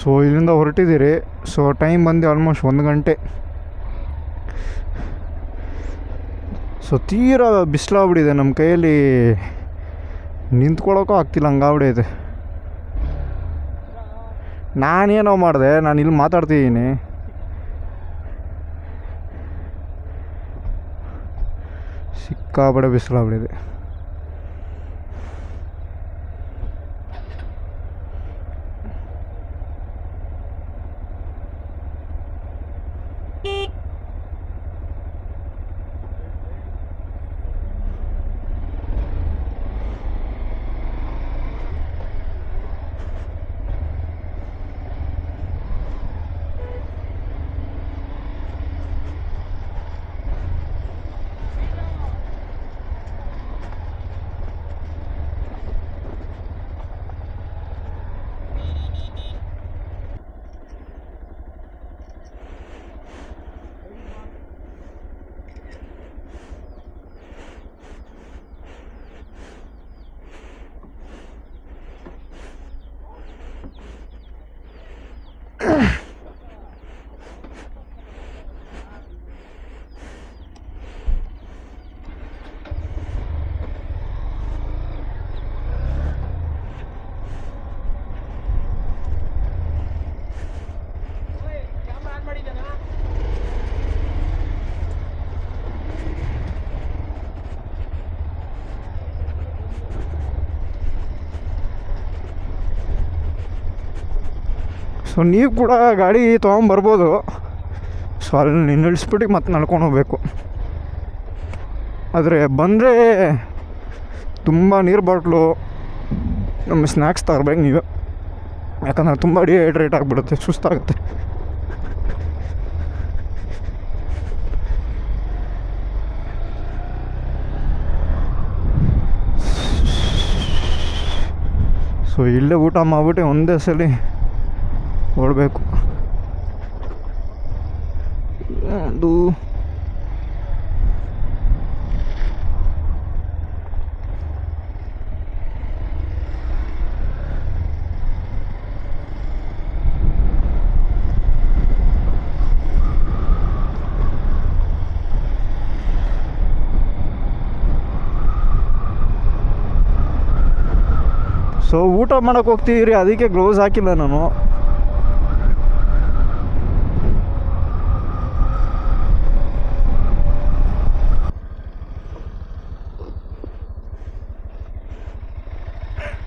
So ಇಲ್ಲಿಂದ ಹೊರಟಿದ್ದೀರಿ. So time ಬಂದು ಆಲ್ಮೋಸ್ಟ್ ಒಂದು ಗಂಟೆ. ಸೊ ತೀರಾ ಬಿಸಿಲಾಗ್ಬಿಟ್ಟಿದೆ. ನಮ್ಮ ಕೈಯಲ್ಲಿ ನಿಂತ್ಕೊಳ್ಳೋಕ್ಕೂ ಆಗ್ತಿಲ್ಲ ಹಂಗಾಗ್ಬಿಡೈತೆ ನಾನೇನೋ ಮಾಡಿದೆ, ನಾನು ಇಲ್ಲಿ ಮಾತಾಡ್ತಿದ್ದೀನಿ. ಸಿಕ್ಕಾಪಡೆ ಬಿಸಿಲಾಗ್ಬಿಟ್ಟಿದೆ. ಸೊ ನೀವು ಕೂಡ ಗಾಡಿ ತೊಗೊಂಬರ್ಬೋದು. ಸೊ ಅಲ್ಲಿ ನಿಲ್ಲಿಸ್ಬಿಟ್ಟು ಮತ್ತೆ ನಡ್ಕೊಂಡು ಹೋಗ್ಬೇಕು. ಆದರೆ ಬಂದರೆ ತುಂಬ ನೀರು ಬಾಟ್ಲು ನಮ್ಮ ಸ್ನ್ಯಾಕ್ಸ್ ತರಬೇಕು ನೀವು. ಯಾಕಂದ್ರೆ ತುಂಬ ಡಿಹೈಡ್ರೇಟ್ ಆಗಿಬಿಡುತ್ತೆ, ಸುಸ್ತಾಗುತ್ತೆ. ಸೊ ಇಲ್ಲೇ ಊಟ ಮಾಡಿಬಿಟ್ಟು ಒಂದೇ ಸಲ ಹೊರಡಬೇಕು ಅದು. ಸೊ ಊಟ ಮಾಡೋಕೆ ಹೋಗ್ತೀವಿ ರೀ ಅದಕ್ಕೆ ಗ್ಲೋಸ್ ಹಾಕಿಲ್ಲ ನಾನು.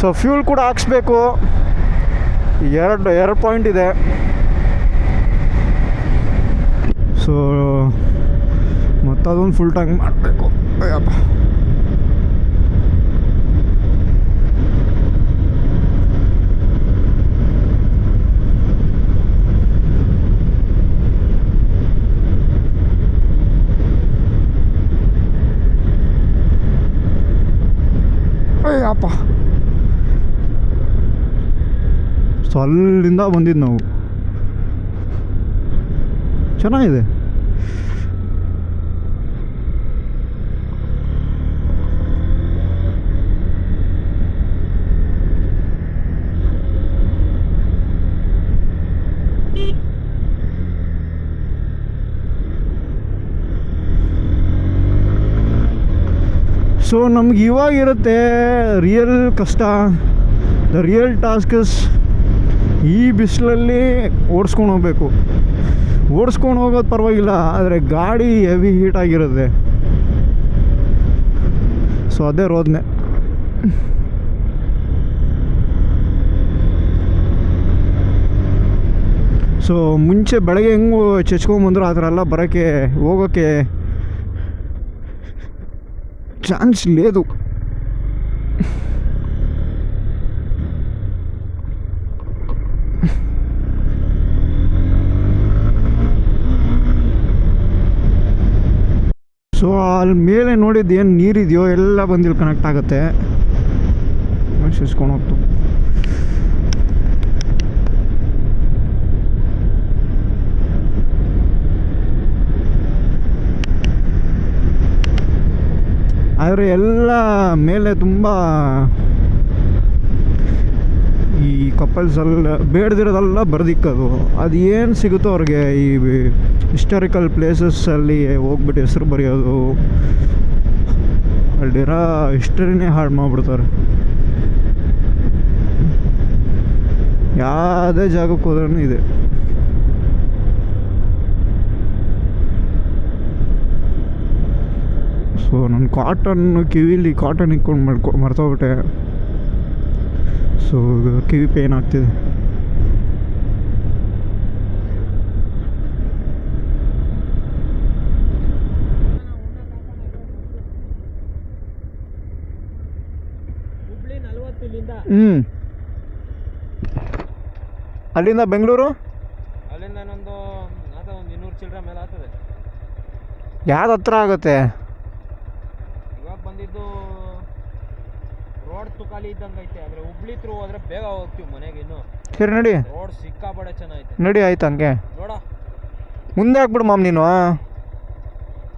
ಸೊ ಫ್ಯೂಲ್ ಕೂಡ ಹಾಕ್ಸ್ಬೇಕು. ಎರಡು ಎರಡು ಪಾಯಿಂಟ್ ಇದೆ. ಸೊ ಮತ್ತದೊಂದು ಫುಲ್ ಟ್ಯಾಂಕ್ ಮಾಡಬೇಕು ಅಯ್ಯಪ್ಪ ಅಯ್ಯಪ್ಪ ಸೊ ಅಲ್ಲಿಂದ ಬಂದಿದ್ದು ನಾವು. ಚೆನ್ನಾಗಿದೆ. ಸೊ ನಮ್ಗೆ ಇವಾಗಿರುತ್ತೆ ರಿಯಲ್ ಕಷ್ಟ. ದ ರಿಯಲ್ ಟಾಸ್ಕಸ್ ಈ ಬಿಸಿಲಲ್ಲಿ ಓಡಿಸ್ಕೊಂಡು ಹೋಗಬೇಕು. ಓಡಿಸ್ಕೊಂಡು ಹೋಗೋದು ಪರವಾಗಿಲ್ಲ, ಆದರೆ ಗಾಡಿ ಹೆವಿ ಹೀಟ್ ಆಗಿರುತ್ತೆ. ಸೊ ಅದೇ ರೋದನೆ. ಸೊ ಮುಂಚೆ ಬೆಳಗ್ಗೆ ಹೆಂಗೂ ಚಚ್ಕೊಂಬಂದ್ರು ಆ ಥರ ಎಲ್ಲ ಬರೋಕ್ಕೆ ಹೋಗೋಕ್ಕೆ ಚಾನ್ಸ್ ಲೇದು ಸೊ ಅಲ್ಲಿ ಮೇಲೆ ನೋಡಿದ್ದು ಏನು ನೀರಿದೆಯೋ ಎಲ್ಲ ಬಂದಿಲ್ಲಿ ಕನೆಕ್ಟ್ ಆಗುತ್ತೆ. ಸುಸ್ಕೊಂಡು ಹೋಗ್ತು. ಆದರೆ ಎಲ್ಲ ಮೇಲೆ ತುಂಬ ಈ ಕಪಲ್ಸೆಲ್ಲ ಬೇಡದಿರೋದೆಲ್ಲ ಬರ್ದಿಕ್ಕದು. ಅದು ಏನು ಸಿಗುತ್ತೋ ಅವ್ರಿಗೆ ಈ ಹಿಸ್ಟಾರಿಕಲ್ ಪ್ಲೇಸಸ್ಸಲ್ಲಿ ಹೋಗ್ಬಿಟ್ಟು ಹೆಸರು ಬರೆಯೋದು. ಅಲ್ಲಿರೋ ಹಿಸ್ಟರಿನೇ ಹಾಳು ಮಾಡಿಬಿಡ್ತಾರೆ. ಯಾವುದೇ ಜಾಗಕ್ಕೆ ಹೋದ್ರೂ ಇದೆ. ಸೊ ನಾನು ಕಾಟನ್ ಕಿವಿಲಿ ಕಾಟನ್ ಇಕ್ಕೊಂಡು ಮಾಡ್ಕೊ ಮರ್ತೋಗ್ಬಿಟ್ಟೆ. ಸೊ ಕಿವಿ ಪೇನ್ ಆಗ್ತಿದೆ? ಹ್ಞೂ ಅಲ್ಲಿಂದ ಬೆಂಗಳೂರು? ಅಲ್ಲಿಂದ ಇನ್ನೊಂದು ಒಂದು ಇನ್ನೂರು ಚಿಲ್ಲರೆ ಮೇಲೆ ಆಗ್ತದೆ. ಯಾವ್ದು ಹತ್ರ ಆಗುತ್ತೆ ಇವಾಗ ಬಂದಿದ್ದು ರೋಡ್ ಇದ್ದಂಗ ಐತೆ. ಆದರೆ ಹುಬ್ಳಿ ತ್ರೂ ಹೋದ್ರೆ ಬೇಗ ಹೋಗ್ತೀವಿ ಮನೆಗೆ ಇನ್ನು. ಸರಿ ನಡಿ. ರೋಡ್ ಸಿಕ್ಕಾಪಡೆ ಚೆನ್ನಾಗೈತೆ. ನಡಿ ಆಯ್ತು ಹಂಗೆ. ನೋಡ. ಮುಂದೆ ಹಾಕ್ಬಿಡು ಮಾಮ್ ನೀನು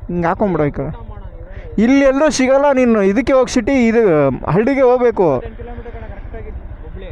ಹಿಂಗೆ ಹಾಕೊಂಬಿಡು ಈ ಕಡೆ. ಇಲ್ಲಿ ಎಲ್ಲೂ ಸಿಗಲ್ಲ ನೀನು. ಇದಕ್ಕೆ ಹೋಗಿ ಸಿಟಿ ಇದು ಹಳ್ಳಿಗೆ ಹೋಗ್ಬೇಕು. ಹುಬ್ಳಿ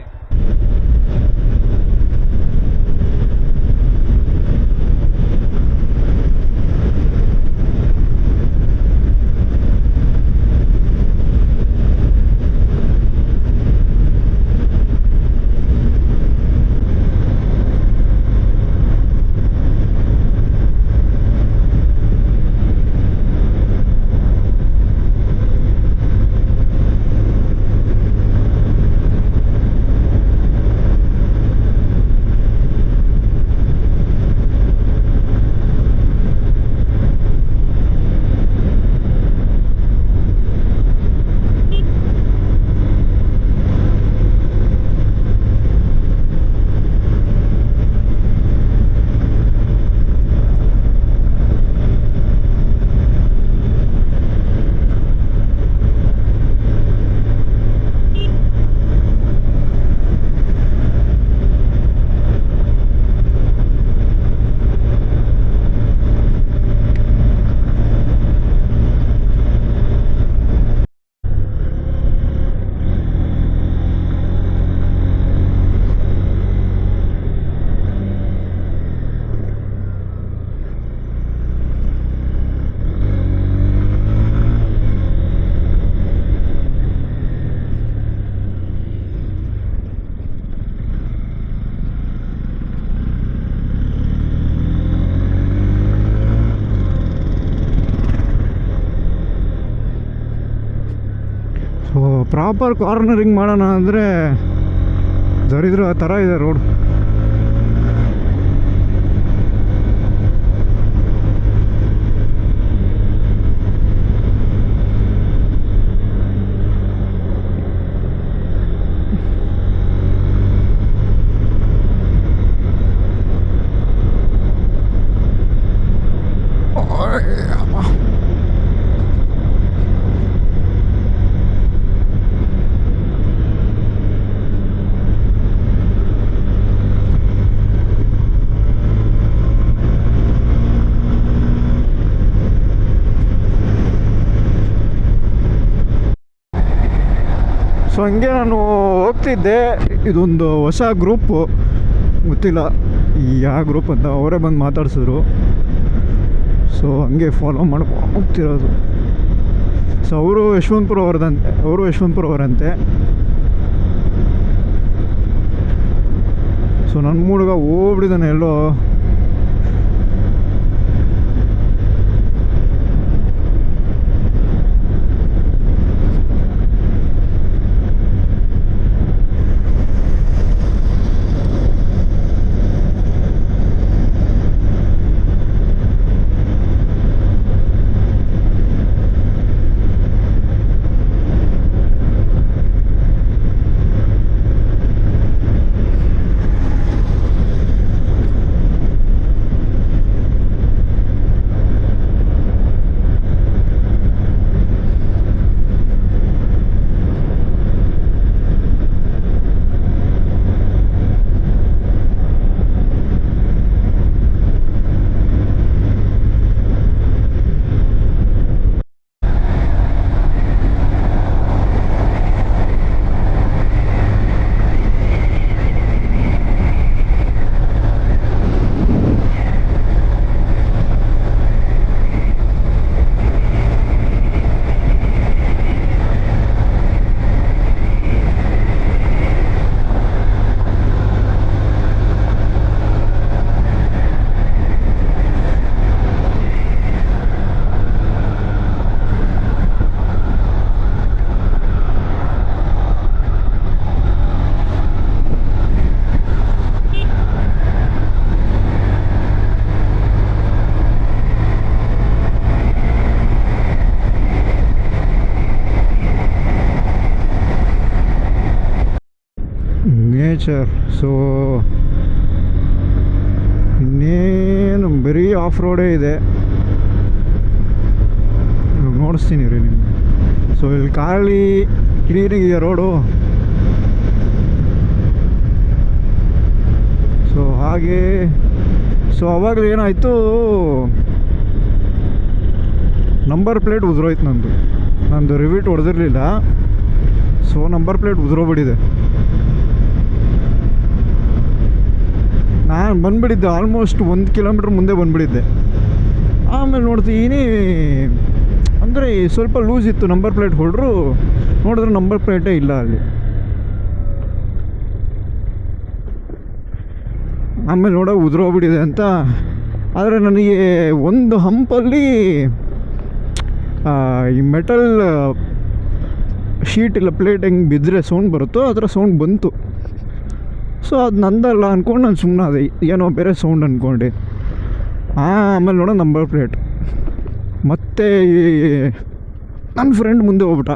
ಸೊ ಪ್ರಾಪರ್ ಕಾರ್ನರಿಂಗ್ ಮಾಡೋಣ ಅಂದರೆ ದರಿದ್ರ ಥರ ಇದೆ ರೋಡ್. ಸೊ ಹಂಗೆ ನಾನು ಹೋಗ್ತಿದ್ದೆ. ಇದೊಂದು ಹೊಸ ಗ್ರೂಪು. ಗೊತ್ತಿಲ್ಲ ಯಾವ ಗ್ರೂಪ್ ಅಂತ ಅವರೇ ಬಂದು ಮಾತಾಡ್ಸಿದ್ರು. ಸೊ ಹಂಗೆ ಫಾಲೋ ಮಾಡ್ಕೊಂಡು ಹೋಗ್ತಿರೋದು ಸೊ ಅವರು ಯಶವಂತಪುರ ಅವ್ರದಂತೆ, ಅವರು ಯಶವಂತಪುರ ಅವರಂತೆ. ಸೊ ನನ್ನ ಹುಡುಗ ಹೋಗ್ಬಿಟ್ಟಿದ್ದಾನೆ ಎಲ್ಲೋ. ಸೊ, ಇನ್ನೇನು ಬರೀ ಆಫ್ ರೋಡೇ ಇದೆ. ನೋಡಿಸ್ತೀನಿ ರೀ ನಿಮ್ಗೆ. ಸೊ, ಇಲ್ಲಿ ಖಾಲಿ ಕ್ಲೀನಿಗಿದೆ ರೋಡು? ಸೊ, ಹಾಗೆ, ಸೊ, ಅವಾಗಲೂ ಏನಾಯಿತು? ನಂಬರ್ ಪ್ಲೇಟ್ ಉದುರೋಯ್ತು ನಂದು. ನಂದು ರಿವೀಟ್ ಹೊಡೆದಿರಲಿಲ್ಲ. ಸೊ ನಂಬರ್ ಪ್ಲೇಟ್ ಉದುರೋಗ್ಬಿಟ್ಟಿದೆ. ನಾನು ಬಂದುಬಿಟ್ಟಿದ್ದೆ ಆಲ್ಮೋಸ್ಟ್ ಒಂದು ಕಿಲೋಮೀಟ್ರ್ ಮುಂದೆ ಬಂದುಬಿಟ್ಟಿದ್ದೆ. ಆಮೇಲೆ ನೋಡ್ತೀನಿ ಅಂದರೆ ಸ್ವಲ್ಪ ಲೂಸ್ ಇತ್ತು ನಂಬರ್ ಪ್ಲೇಟ್ ಹೊಡ್ರು ನೋಡಿದ್ರೆ ನಂಬರ್ ಪ್ಲೇಟೇ ಇಲ್ಲ ಅಲ್ಲಿ. ಆಮೇಲೆ ನೋಡೋ ಉದುರೋಗ್ಬಿಟ್ಟಿದೆ ಅಂತ. ಆದರೆ ನನಗೆ ಒಂದು ಹಂಪಲ್ಲಿ ಈ ಮೆಟಲ್ ಶೀಟ್ ಇಲ್ಲ ಪ್ಲೇಟ್ ಹೆಂಗೆ ಬಿದ್ದರೆ ಸೌಂಡ್ ಬರುತ್ತೋ, ಆ ಥರ ಸೌಂಡ್ ಬಂತು. ಸೊ ಅದು ನಂದಲ್ಲ ಅಂದ್ಕೊಂಡು ನಾನು ಸುಮ್ಮನೆ ಅದೇ ಏನೋ ಬೇರೆ ಸೌಂಡ್ ಅಂದ್ಕೊಂಡೆ ಆಮೇಲೆ ನೋಡೋ ನಂಬರ್ ಪ್ಲೇಟ್ ಮತ್ತೆ ನನ್ನ ಫ್ರೆಂಡ್ ಮುಂದೆ ಹೋಗ್ಬಿಟ್ಟ.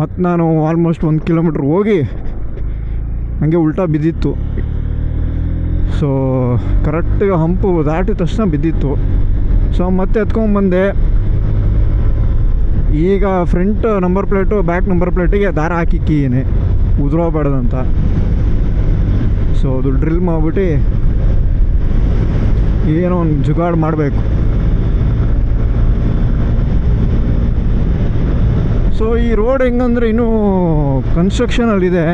ಮತ್ತು ನಾನು ಆಲ್ಮೋಸ್ಟ್ ಒಂದು ಕಿಲೋಮೀಟ್ರ್ ಹೋಗಿ ಹಂಗೆ ಉಲ್ಟಾ ಬಿದ್ದಿತ್ತು. ಸೊ ಕರೆಕ್ಟಾಗಿ ಹಂಪು ದಾಟಿದ ತಕ್ಷಣ ಬಿದ್ದಿತ್ತು. ಸೊ ಮತ್ತೆ ಎತ್ಕೊಂಬಂದೆ ಈಗ front number plate back number ಪ್ಲೇಟಿಗೆ ದಾರ ಹಾಕಿಕ್ಕೀನಿ ಉದುರೋಗ್ಬಾರ್ದಂತ ಸೊ ಅದು ಡ್ರಿಲ್ ಮಾಡಿಬಿಟ್ಟು ಏನೋ ಒಂದು ಜುಗಾಡು ಮಾಡಬೇಕು. ಸೊ ಈ ರೋಡ್ ಹೆಂಗಂದ್ರೆ ಇನ್ನೂ ಕನ್ಸ್ಟ್ರಕ್ಷನಲ್ಲಿದೆ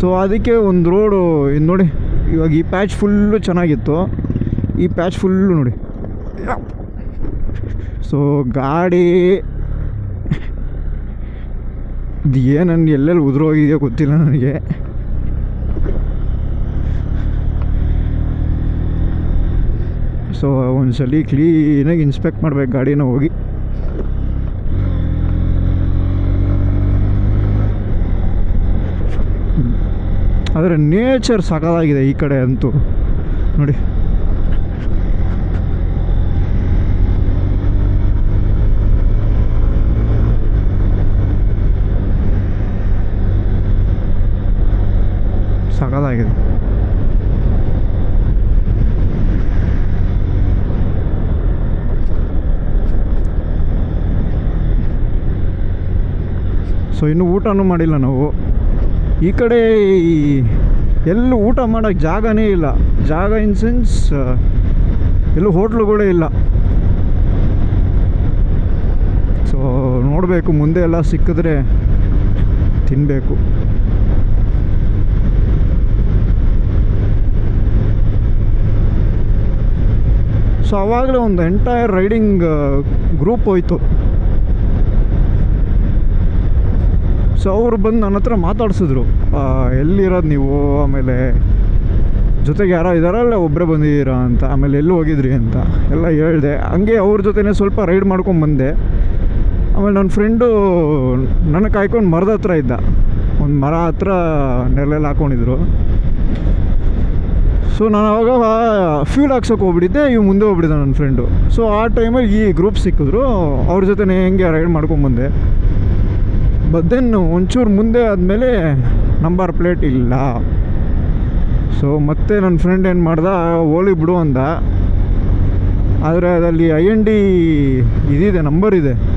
ಸೊ ಅದಕ್ಕೆ ಒಂದು ರೋಡು ಇದು ನೋಡಿ, ಇವಾಗ ಈ ಪ್ಯಾಚ್ ಫುಲ್ಲು ಚೆನ್ನಾಗಿತ್ತು. ಈ ಪ್ಯಾಚ್ ಫುಲ್ಲು ನೋಡಿ. ಸೊ ಗಾಡಿ ಇದು ಏನನ್ನು ಎಲ್ಲೆಲ್ಲಿ ಉದುರೋಗಿದೆಯೋ ಗೊತ್ತಿಲ್ಲ ನನಗೆ. ಸೊ ಒಂದ್ಸಲಿ ಕ್ಲೀನಾಗಿ ಇನ್ಸ್ಪೆಕ್ಟ್ ಮಾಡ್ಬೇಕು ಗಾಡಿನ ಹೋಗಿ. ಆದರೆ ನೇಚರ್ ಸಕದಾಗಿದೆ ಈ ಕಡೆ ಅಂತೂ. ನೋಡಿ. ಸಖತ್ತಾಗಿದೆ ಸೊ ಇನ್ನೂ ಊಟನೂ ಮಾಡಿಲ್ಲ ನಾವು. ಈ ಕಡೆ ಎಲ್ಲೂ ಊಟ ಮಾಡೋಕ್ಕೆ ಜಾಗನೇ ಇಲ್ಲ. ಜಾಗ ಇನ್ ಸೆನ್ಸ್ ಎಲ್ಲೂ ಹೋಟ್ಲುಗಳೇ ಇಲ್ಲ. ಸೊ ನೋಡಬೇಕು, ಮುಂದೆ ಎಲ್ಲ ಸಿಕ್ಕಿದ್ರೆ ತಿನ್ನಬೇಕು ಸೊ ಆವಾಗಲೇ ಒಂದು ಎಂಟೈರ್ ರೈಡಿಂಗ್ ಗ್ರೂಪ್ ಹೋಯಿತು. ಸೊ ಅವರು ಬಂದು ನನ್ನ ಹತ್ರ ಮಾತಾಡಿಸಿದ್ರು. ಎಲ್ಲಿರೋದು ನೀವು? ಆಮೇಲೆ ಜೊತೆಗೆ ಯಾರೋ ಇದ್ದಾರಲ್ಲ ಒಬ್ಬರೇ ಬಂದಿದ್ದೀರಾ ಅಂತ. ಆಮೇಲೆ ಎಲ್ಲಿ ಹೋಗಿದ್ರಿ ಅಂತ ಎಲ್ಲ ಹೇಳಿದೆ. ಹಂಗೆ ಅವ್ರ ಜೊತೆನೇ ಸ್ವಲ್ಪ ರೈಡ್ ಮಾಡ್ಕೊಂಡು ಬಂದೆ. ಆಮೇಲೆ ನನ್ನ ಫ್ರೆಂಡು ನನ್ನ ಕಾಯ್ಕೊಂಡು ಮರದ ಹತ್ರ ಇದ್ದ. ಒಂದು ಮರ ಹತ್ರ ನೆರಳೆಲ್ಲ ಹಾಕ್ಕೊಂಡಿದ್ರು ಸೊ ನಾನು ಅವಾಗ ಫ್ಯೂಲ್ ಹಾಕ್ಸೋಕೆ ಹೋಗ್ಬಿಟ್ಟಿದ್ದೆ ಇವ್ ಮುಂದೆ ಹೋಗ್ಬಿಟ್ಟಿದ್ದೆ ನನ್ನ ಫ್ರೆಂಡು ಸೊ ಆ ಟೈಮಲ್ಲಿ ಈ ಗ್ರೂಪ್ ಸಿಕ್ಕಿದ್ರು, ಅವ್ರ ಜೊತೆನೇ ಹೆಂಗೆ ರೈಡ್ ಮಾಡ್ಕೊಂಬಂದೆ ಬಟ್ ದೆನ್ ಒಂಚೂರು ಮುಂದೆ ಆದಮೇಲೆ ನಂಬರ್ ಪ್ಲೇಟ್ ಇಲ್ಲ. ಸೊ ಮತ್ತೆ ನನ್ನ ಫ್ರೆಂಡ್ ಏನು ಮಾಡ್ದ ಓಲಿ ಬಿಡು ಅಂದ. ಆದರೆ, ಅದರಲ್ಲಿ ಐ ಎನ್ ಡಿ ಇದಿದೆ ನಂಬರ್ ಇದೆ.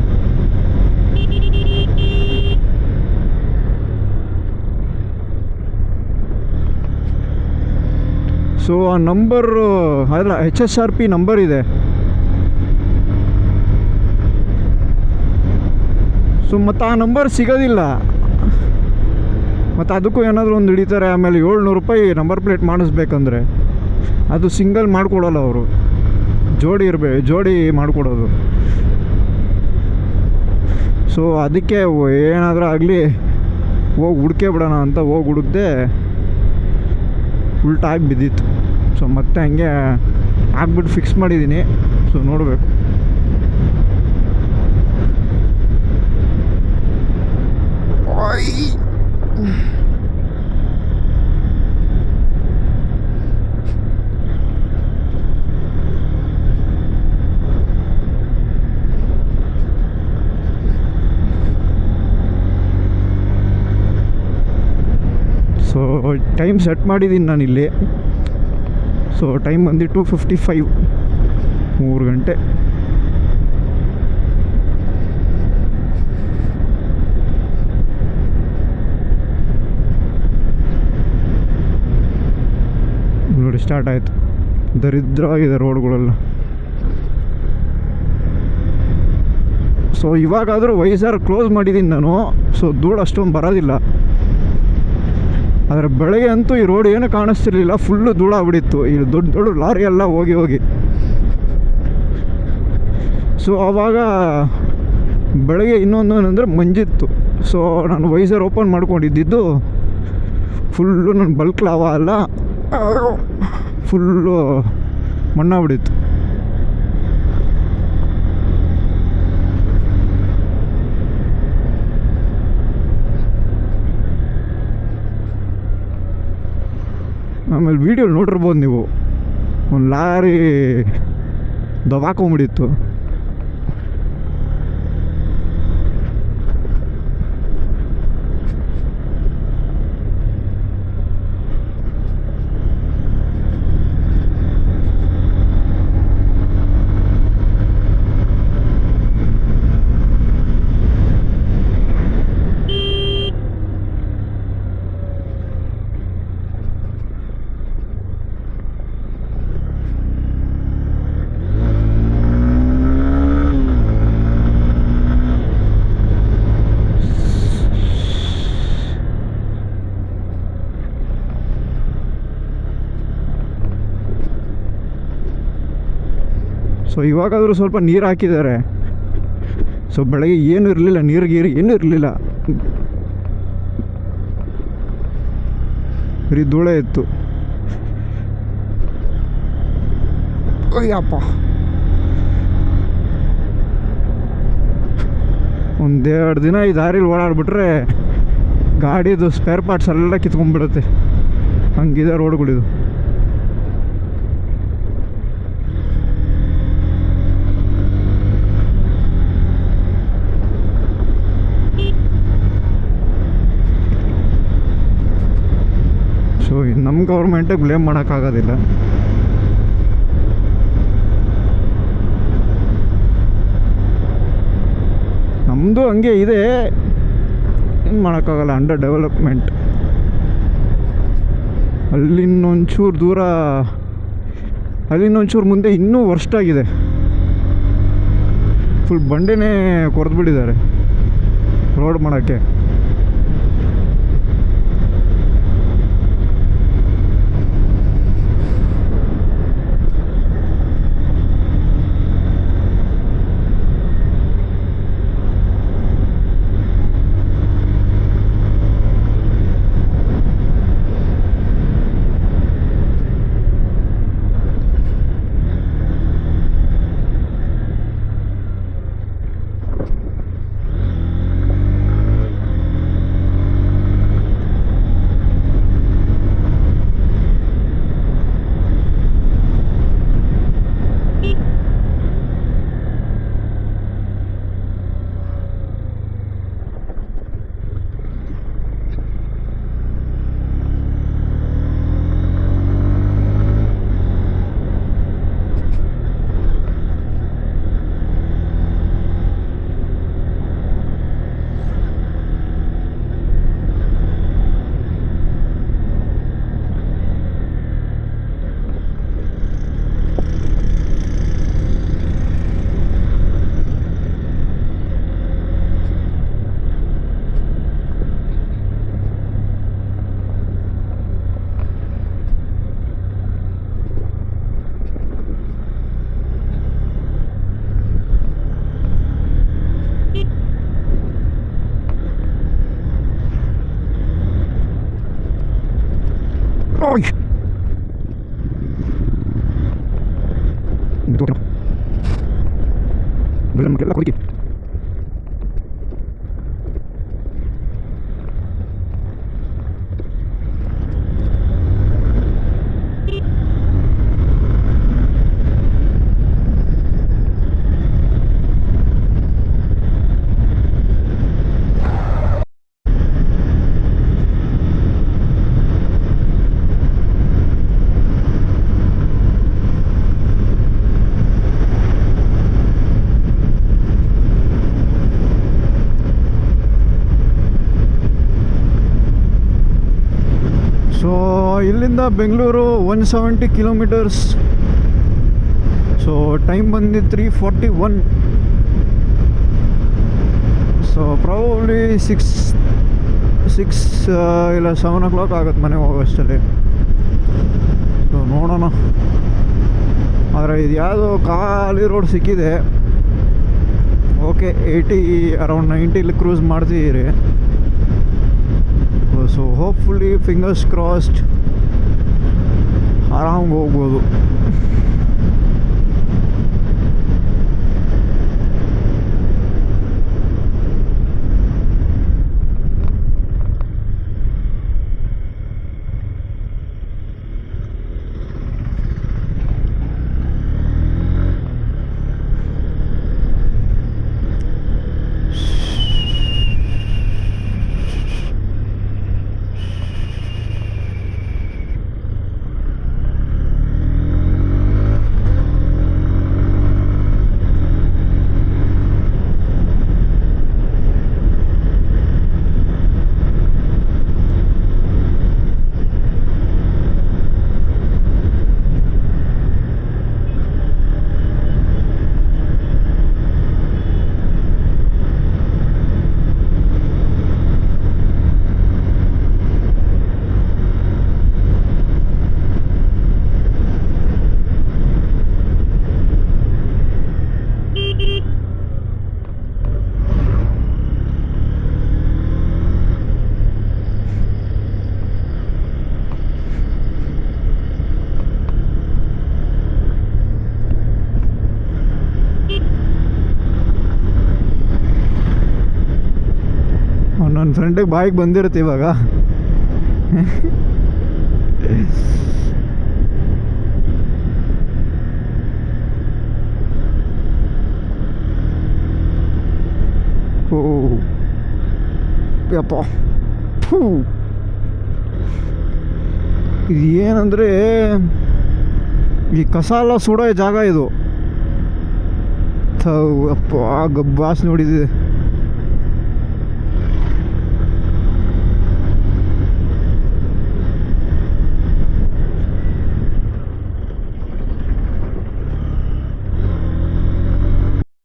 ಸೊ ಆ ನಂಬರು ಅಲ್ಲ H S R P number ಇದೆ. ಸೊ ಮತ್ತು ಆ ನಂಬರ್ ಸಿಗೋದಿಲ್ಲ. ಮತ್ತು ಅದಕ್ಕೂ ಏನಾದರೂ ಒಂದು ಹಿಡಿತಾರೆ, ಆಮೇಲೆ ಏಳ್ನೂರು ರೂಪಾಯಿ ನಂಬರ್ ಪ್ಲೇಟ್ ಮಾಡಿಸ್ಬೇಕಂದ್ರೆ ಅದು ಸಿಂಗಲ್ ಮಾಡಿಕೊಡೋಲ್ಲ ಅವರು. ಜೋಡಿ ಇರಬೇಕು ಜೋಡಿ ಮಾಡಿಕೊಡೋದು. ಸೊ ಅದಕ್ಕೆ ಏನಾದರೂ ಆಗಲಿ, ಹೋಗಿ ಹುಡ್ಕೇ ಬಿಡೋಣ ಅಂತ ಹೋಗಿ ಹುಡುಕ್ದೆ ಉಲ್ಟಾಗಿ ಬಿದ್ದಿತ್ತು. ಸೊ ಮತ್ತೆ ಹಂಗೆ ಹಾಕ್ಬಿಟ್ಟು ಫಿಕ್ಸ್ ಮಾಡಿದ್ದೀನಿ ಸೊ ನೋಡಬೇಕು. ಸೊ ಟೈಮ್ ಸೆಟ್ ಮಾಡಿದ್ದೀನಿ ನಾನಿಲ್ಲಿ. ಸೊ ಟೈಮ್ ಬಂದು ಟು ಫಿಫ್ಟಿ ಫೈವ್ ಮೂರು ಗಂಟೆ. ನೋಡಿ ಸ್ಟಾರ್ಟ್ ಆಯಿತು. ದರಿದ್ರವಾಗಿದೆ ರೋಡ್ಗಳೆಲ್ಲ. ಸೊ ಇವಾಗಾದರೂ ವೈಸಾರ್ ಕ್ಲೋಸ್ ಮಾಡಿದ್ದೀನಿ ನಾನು. ಸೊ ಧೂಳು ಅಷ್ಟೊಂದು ಬರೋದಿಲ್ಲ. ಆದರೆ ಬೆಳಗ್ಗೆ ಅಂತೂ ಈ ರೋಡ್ ಏನೂ ಕಾಣಿಸ್ತಿರ್ಲಿಲ್ಲ ಫುಲ್ಲು ಧೂಳಾಗ್ಬಿಟ್ಟಿತ್ತು ಈ ದೊಡ್ಡ ದೊಡ್ಡ ಲಾರಿ ಎಲ್ಲ ಹೋಗಿ ಹೋಗಿ. ಸೊ ಆವಾಗ ಬೆಳಗ್ಗೆ ಇನ್ನೊಂದು ಏನಂದರೆ ಮಂಜಿತ್ತು. ಸೊ ನಾನು ವೈಸರ್ ಓಪನ್ ಮಾಡ್ಕೊಂಡಿದ್ದಿದ್ದು ಫುಲ್ಲು ನನ್ನ ಬಲ್ಕ್ ಲಾವ ಅಲ್ಲ ಫುಲ್ಲು ಮಣ್ಣಾಗ್ಬಿಟ್ಟಿತ್ತು. ಆಮೇಲೆ ವೀಡಿಯೋ ನೋಡಿರ್ಬೋದು ನೀವು. ಒಂದು ಲಾರಿ ದಬಾಕೊಂಬಿಡಿತ್ತು ಸೊ ಇವಾಗಾದರೂ ಸ್ವಲ್ಪ ನೀರು ಹಾಕಿದ್ದಾರೆ. ಸೊ ಬೆಳಗ್ಗೆ ಏನೂ ಇರಲಿಲ್ಲ, ನೀರು ಗೀರು ಏನೂ ಇರಲಿಲ್ಲ. ಬರೀ ಧೂಳೆ ಇತ್ತು. ಅಯ್ಯಪ್ಪ. ಒಂದೆರಡು ದಿನ ಈ ದಾರಿಲಿ ಓಡಾಡ್ಬಿಟ್ರೆ ಗಾಡಿದು ಸ್ಪೇರ್ ಪಾರ್ಟ್ಸ್ ಎಲ್ಲ ಕಿತ್ಕೊಂಡ್ಬಿಡುತ್ತೆ. ಹಂಗಿದೆ ರೋಡ್ಗಳಿದು ಸೊ ನಮ್ಮ ಗೌರ್ಮೆಂಟಿಗೆ ಬ್ಲೇಮ್ ಮಾಡೋಕ್ಕಾಗೋದಿಲ್ಲ ನಮ್ಮದು ಹಂಗೆ ಇದೆ. ಏನು ಮಾಡೋಕ್ಕಾಗಲ್ಲ ಅಂಡರ್ ಡೆವಲಪ್ಮೆಂಟ್ ಅಲ್ಲಿನ್ನೊಂಚೂರು ದೂರ ಅಲ್ಲಿನ್ನೊಂಚೂರು ಮುಂದೆ ಇನ್ನೂ ವರ್ಸ್ಟ್ ಆಗಿದೆ ಫುಲ್ ಬಂಡೆನೇ ಕೊರೆದ್ಬಿಟ್ಟಿದ್ದಾರೆ ರೋಡ್ ಮಾಡೋಕ್ಕೆ. ಇಲ್ಲಿಂದ Bengaluru one seventy kilometres so time ಬಂದು three forty one so probably six six ಇಲ್ಲ ಸೆವೆನ್ ಓ ಕ್ಲಾಕ್ ಆಗುತ್ತೆ ಮನೆಗೆ ಹೋಗೋಷ್ಟಲ್ಲಿ ಸೊ ನೋಡೋಣ. ಆದರೆ ಇದು ಯಾವುದೋ ಖಾಲಿ ರೋಡ್ ಸಿಕ್ಕಿದೆ. ಓಕೆ ಏಯ್ಟಿ ಅರೌಂಡ್ ನೈಂಟಿಲಿ ಕ್ರೂಸ್ ಮಾಡ್ತಿದ್ದೀರಿ ಸೊ ಹೋಪ್ಫುಲಿ ಫಿಂಗರ್ಸ್ ಕ್ರಾಸ್ಡ್ ಆರಾಮಾಗಿ ಹೋಗ್ಬೋದು. ನನ್ನ ಫ್ರೆಂಡಿಗೆ ಬಾಯಿಗೆ ಬಂದಿರುತ್ತೆ ಇವಾಗ. ಓ. ಯಪ್ಪ. ಫೂ. ಇದು ಏನಂದರೆ ಈ ಕಸ ಎಲ್ಲ ಸುಡೋ ಜಾಗ ಇದು. ಅಪ್ಪ ಗಬ್ಬಾಸ್ ನೋಡಿದೆ